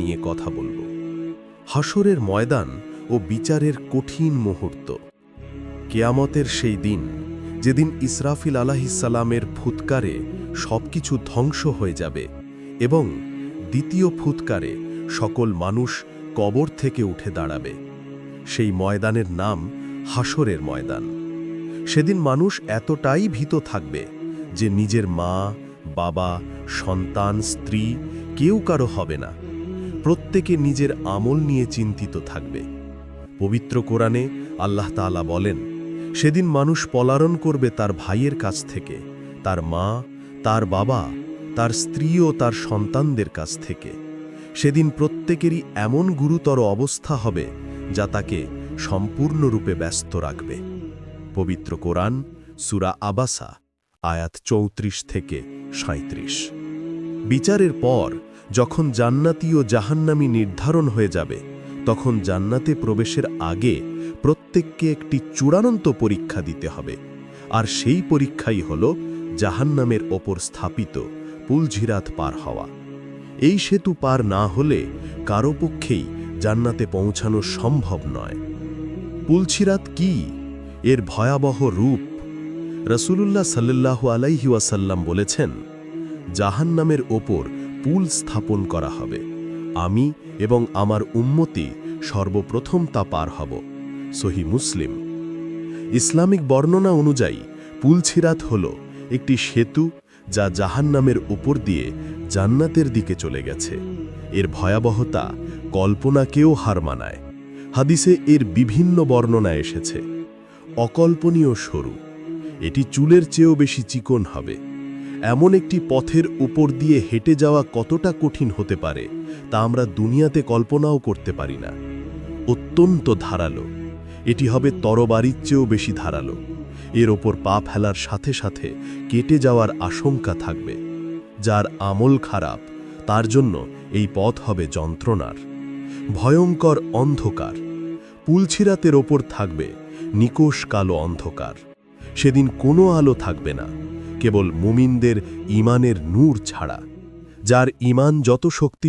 নিয়ে কথা বলব। হাসরের ময়দান ও বিচারের কঠিন মুহূর্ত। কেয়ামতের সেই দিন, যেদিন ইসরাফিল আলাহিসাল্লামের ফুৎকারে সবকিছু ধ্বংস হয়ে যাবে এবং দ্বিতীয় ফুৎকারে সকল মানুষ কবর থেকে উঠে দাঁড়াবে। সেই ময়দানের নাম হাসরের ময়দান। সেদিন মানুষ এতটাই ভীত থাকবে যে নিজের মা, বাবা, সন্তান, স্ত্রী কেউ কারও হবে না। প্রত্যেকে নিজের আমল নিয়ে চিন্তিত থাকবে। পবিত্র কোরআনে আল্লাহ তাআলা বলেন, সেদিন মানুষ পলারণ করবে তার ভাইয়ের কাছ থেকে, তার মা, তার বাবা, তার স্ত্রী ও তার সন্তানদের কাছ থেকে। সেদিন প্রত্যেকেরই এমন গুরুতর অবস্থা হবে যা তাকে সম্পূর্ণরূপে ব্যস্ত রাখবে। পবিত্র কোরআন, সুরা আবাসা, আয়াত চৌত্রিশ থেকে সাঁত্রিশ বিচারের পর, যখন জান্নাতি ও জাহান্নামি নির্ধারণ হয়ে যাবে, তখন জান্নাতে প্রবেশের আগে প্রত্যেককে একটি চূড়ান্ত পরীক্ষা দিতে হবে। আর সেই পরীক্ষাই হল জাহান্নামের ওপর স্থাপিত পুলঝিরাত পার হওয়া। এই সেতু পার না হলে কারও পক্ষেই জান্নাতে পৌঁছানো সম্ভব নয়। পুলছিরাত কি? এর ভয়াবহ রূপ। রসুলুল্লাহ সাল্লাল্লাহু আলাইহি ওয়াসাল্লাম বলেছেন জাহান্নামের ওপর পুল স্থাপন করা হবে। আমি এবং আমার উম্মতি সর্বপ্রথম তা পার হব। সহি মুসলিম। ইসলামিক বর্ণনা অনুযায়ী পুলছিরাত হল একটি সেতু যা জাহান্নামের উপর দিয়ে জান্নাতের দিকে চলে গেছে। এর ভয়াবহতা কল্পনাকেও হার মানায়। হাদিসে এর বিভিন্ন বর্ণনা এসেছে। অকল্পনীয় সরু। এটি চুলের চেয়েও বেশি চিকন হবে। এমন একটি পথের উপর দিয়ে হেঁটে যাওয়া কতটা কঠিন হতে পারে, তা আমরা দুনিয়াতে কল্পনাও করতে পারি না। অত্যন্ত ধারালো। এটি হবে তরবারির চেয়েও বেশি ধারালো। এর ওপর পা ফেলার সাথে সাথে কেটে যাওয়ার আশঙ্কা থাকবে। যার আমল খারাপ, তার জন্য এই পথ হবে যন্ত্রণার। ভয়ঙ্কর অন্ধকার। পুলছিরাতের ওপর থাকবে নিকোষ কালো অন্ধকার। সেদিন কোনো আলো থাকবে না কেবল মুমিনদের ইমানের নূর ছাড়া যার ইমান যত শক্তি